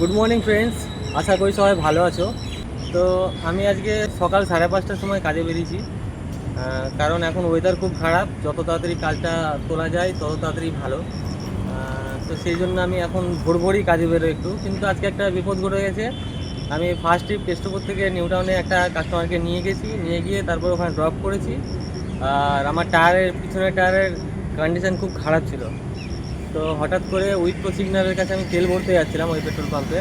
Good morning friends আশা করি সবাই ভালো আছো। তো আমি আজকে সকাল সাড়ে পাঁচটার সময় কাজে বেরিয়েছি। কারণ এখন ওয়েদার খুব খারাপ। যত তাড়াতাড়ি কাজটা তোলা যায়, তত তাড়াতাড়ি ভালো। তো সেই জন্য আমি এখন ভোর ভোরই কাজে বেরো একটু। কিন্তু আজকে একটা বিপদ ঘটে গেছে। আমি ফার্স্ট ট্রিপ কেষ্টপুর থেকে নিউ টাউনে একটা কাস্টমারকে নিয়ে গেছি। নিয়ে গিয়ে তারপর ওখানে ড্রপ করেছি। আর আমার টায়ারের পিছনের টায়ারের কন্ডিশন খুব খারাপ ছিল। তো হঠাৎ করে উইথপ্রো সিগন্যালের কাছে আমি তেল ভরতে যাচ্ছিলাম ওই পেট্রোল পাম্পে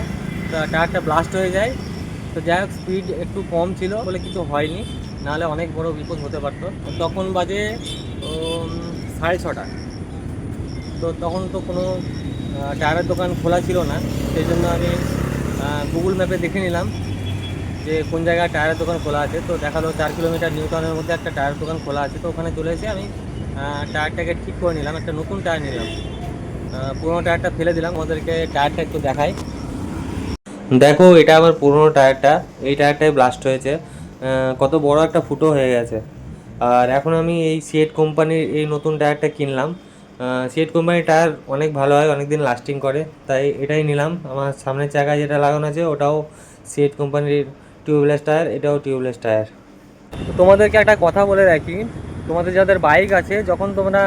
তো টায়ারটা ব্লাস্ট হয়ে যায়। তো যাই হোক স্পিড একটু কম ছিল বলে কিছু হয়নি। নাহলে অনেক বড় বিপদ হতে পারতো। তখন বাজে সাড়ে ছটা। তো তখন তো কোনো টায়ারের দোকান খোলা ছিল না। সেই জন্য আমি গুগল ম্যাপে দেখে নিলাম যে কোন জায়গায় টায়ারের দোকান খোলা আছে। তো দেখাল চার কিলোমিটার নিউ টাউনের মধ্যে একটা টায়ারের দোকান খোলা আছে। তো ওখানে চলে এসে আমি টায়ারটাকে ঠিক করে নিলাম। একটা নতুন টায়ার নিলাম। পুরোনো টায়ারটা ফেলে দিলাম ওদেরকে টায়ারটা একটু দেখাই। দেখো, এটা আমার পুরোনো টায়ারটা। এই টায়ারটাই ব্লাস্ট হয়েছে। কত বড় একটা ফুটো হয়ে গেছে। আর এখন আমি এই সিয়েট কোম্পানির এই নতুন টায়ারটা কিনলাম। সিয়েট কোম্পানির টায়ার অনেক ভালো হয় অনেক দিন লাস্টিং করে। তাই এটাই নিলাম। আমার সামনের চাকায় যেটা লাগানো আছে, ওটাও সিয়েট কোম্পানির টিউবলেস টায়ার, এটাও টিউবলেস টায়ার। তোমাদেরকে একটা কথা বলে রাখি। তোমাদের যাদের বাইক আছে, যখন তোমরা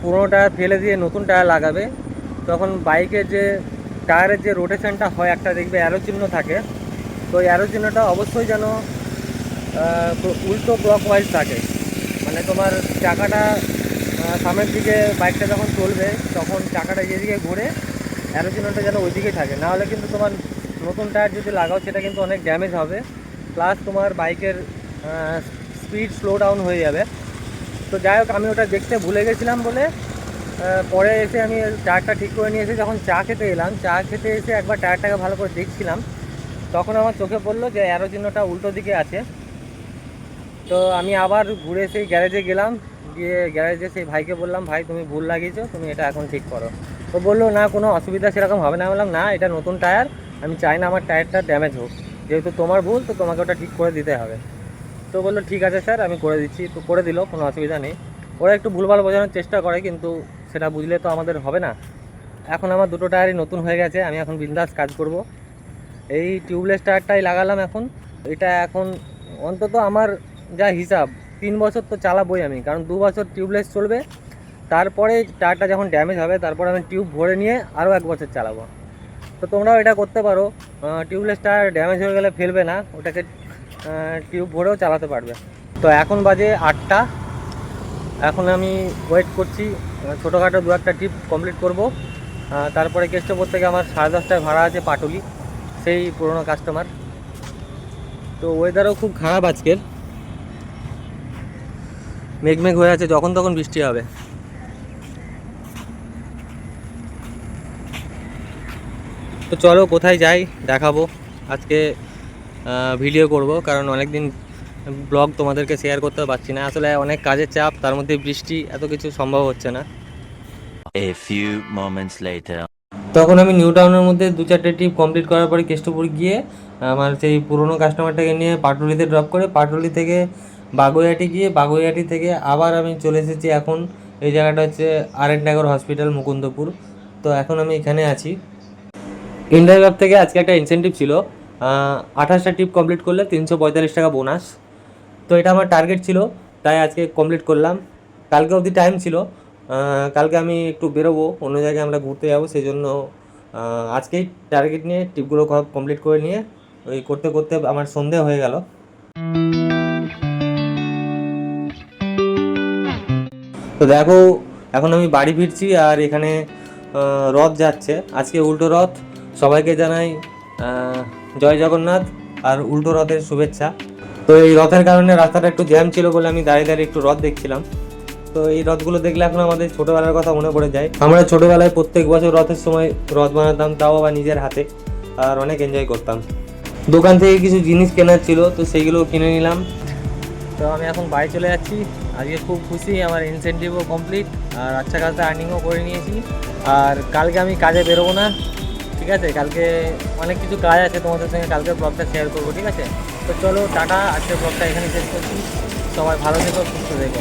পুরোনো টায়ার ফেলে দিয়ে নতুন টায়ার লাগাবে। তখন বাইকের যে, টায়ারের যে রোটেশনটা হয়, একটা দেখবে অ্যারো চিহ্ন থাকে। তো অ্যারো চিহ্নটা অবশ্যই যেন উল্টো ক্লক ওয়াইজ থাকে। মানে তোমার চাকাটা সামনের দিকে বাইকটা যখন চলবে, তখন চাকাটা যেদিকে ঘুরে অ্যারো চিহ্নটা যেন ওইদিকেই থাকে। নাহলে কিন্তু তোমার নতুন টায়ার যদি লাগাও, সেটা কিন্তু অনেক ড্যামেজ হবে। প্লাস তোমার বাইকের স্পিড স্লো ডাউন হয়ে যাবে। তো যাই হোক, আমি ওটা দেখতে ভুলে গেছিলাম বলে পরে এসে আমি টায়ারটা ঠিক করে নিয়ে এসে যখন চা খেতে এলাম, চা খেতে এসে একবার টায়ারটাকে ভালো করে দেখছিলাম। তখন আমার চোখে পড়ল যে অ্যারো চিহ্নটা উল্টো দিকে আছে। তো আমি আবার ঘুরে সেই গ্যারেজে গেলাম, গিয়ে গ্যারেজে সেই ভাইকে বললাম, ভাই, তুমি ভুল লাগিয়েছো, তুমি এটা এখন ঠিক করো। তো বলল, না, কোনো অসুবিধা সেরকম হবে না। বললাম, না, এটা নতুন টায়ার, আমি চাই না আমার টায়ারটা ড্যামেজ হোক। যেহেতু তোমার ভুল, তো তোমাকে ওটা ঠিক করে দিতে হবে। তো বলল, ঠিক আছে স্যার, আমি করে দিচ্ছি। তো করে দিল, কোনো অসুবিধা নেই। ওরা একটু ভুলভাল বোঝানোর চেষ্টা করে, কিন্তু সেটা বুঝলে তো আমাদের হবে না। এখন আমার দুটো টায়ারই নতুন হয়ে গেছে, আমি এখন বিন্দাস কাজ করব। এই টিউবলেস টায়ারটাই লাগালাম এখন। এটা এখন অন্তত আমার যা হিসাব, তিন বছর তো চালাবোই আমি, কারণ দু বছর টিউবলেস চলবে। তারপরে টায়ারটা যখন ড্যামেজ হবে, তারপরে আমি টিউব ভরে নিয়ে আরও এক বছর চালাবো। তো তোমরাও এটা করতে পারো। টিউবলেস টায়ার ড্যামেজ হয়ে গেলে ফেলবে না, ওটাকে টিউব ভরেও চালাতে পারবে। তো এখন বাজে আটটা। এখন আমি ওয়েট করছি ছোটোখাটো দু একটা ট্রিপ কমপ্লিট করব। তারপরে কেষ্টপুর থেকে আমার সাড়ে দশটায় ভাড়া আছে পাটুলি, সেই পুরনো কাস্টমার তো ওয়েদারও খুব খারাপ আজকের। মেঘমেঘ হয়ে আছে, যখন তখন বৃষ্টি হবে। তো চলো কোথায় যাই, দেখাবো। আজকে ভিডিও করব কারণ অনেক দিন ব্লগ তোমাদেরকে শেয়ার করতে পারছি না। আসলে অনেক কাজের চাপ তার মধ্যে বৃষ্টি এত কিছু সম্ভব হচ্ছে না। A few moments later. তখন আমি নিউ টাউনের মধ্যে দু চারটে ট্রিপ কমপ্লিট করার পরে কেষ্টপুর গিয়ে আমার সেই পুরনো কাস্টমারটাকে নিয়ে পাটুলিতে ড্রপ করে পাটুলি থেকে বাগুইহাটি গিয়ে বাগুইহাটি থেকে আবার আমি চলে এসেছি এখন। এই জায়গাটা হচ্ছে R N Nagar hospital Mukundapur. তো এখন আমি এখানে আছি। ইন্ডিয়া থেকে আজকে একটা ইনসেন্টিভ ছিল। আঠাশটা ট্রিপ কমপ্লিট করলে তিনশো পঁয়তাল্লিশ টাকা বোনাস তো এটা আমার টার্গেট ছিল, তাই আজকে কমপ্লিট করলাম। কালকে অবধি টাইম ছিল। কালকে আমি একটু বেরোবো, অন্য জায়গায় আমরা ঘুরতে যাব সেই জন্য আজকেই টার্গেট নিয়ে ট্রিপগুলো কমপ্লিট করে নিয়ে ওই করতে করতে আমার সন্ধে হয়ে গেল। তো দেখো, এখন আমি বাড়ি ফিরছি আর এখানে রথ যাচ্ছে। আজকে উল্টো রথ, সবাইকে জানাই জয় জগন্নাথ আর উল্টো রথের শুভেচ্ছা। তো এই রথের কারণে রাস্তাটা একটু জ্যাম ছিল বলে আমি দাঁড়িয়ে দাঁড়িয়ে একটু রথ দেখছিলাম। তো এই রথগুলো দেখলে এখন আমাদের ছোটবেলার কথা মনে পড়ে যায়। আমরা ছোটবেলায় প্রত্যেক বছর রথের সময় রথ বানাতাম, তাও আবার নিজের হাতে, আর অনেক এনজয় করতাম। দোকান থেকে কিছু জিনিস কেনার ছিল, তো সেইগুলো কিনে নিলাম। তো আমি এখন বাড়ি চলে যাচ্ছি। আজকে খুব খুশি, আমার ইনসেন্টিভও কমপ্লিট আর আচ্ছা কাজটা আর্নিংও করে নিয়েছি। আর কালকে আমি কাজে বেরোবো না। ঠিক আছে, কালকে অনেক কিছু কাজ আছে তোমাদের সঙ্গে, কালকে ব্লগটা শেয়ার করব, ঠিক আছে? তো চলো, টাটা আজকে ব্লগটা এখানে শেষ করছি। সবাই ভালো থেকো, সুস্থ থেকো।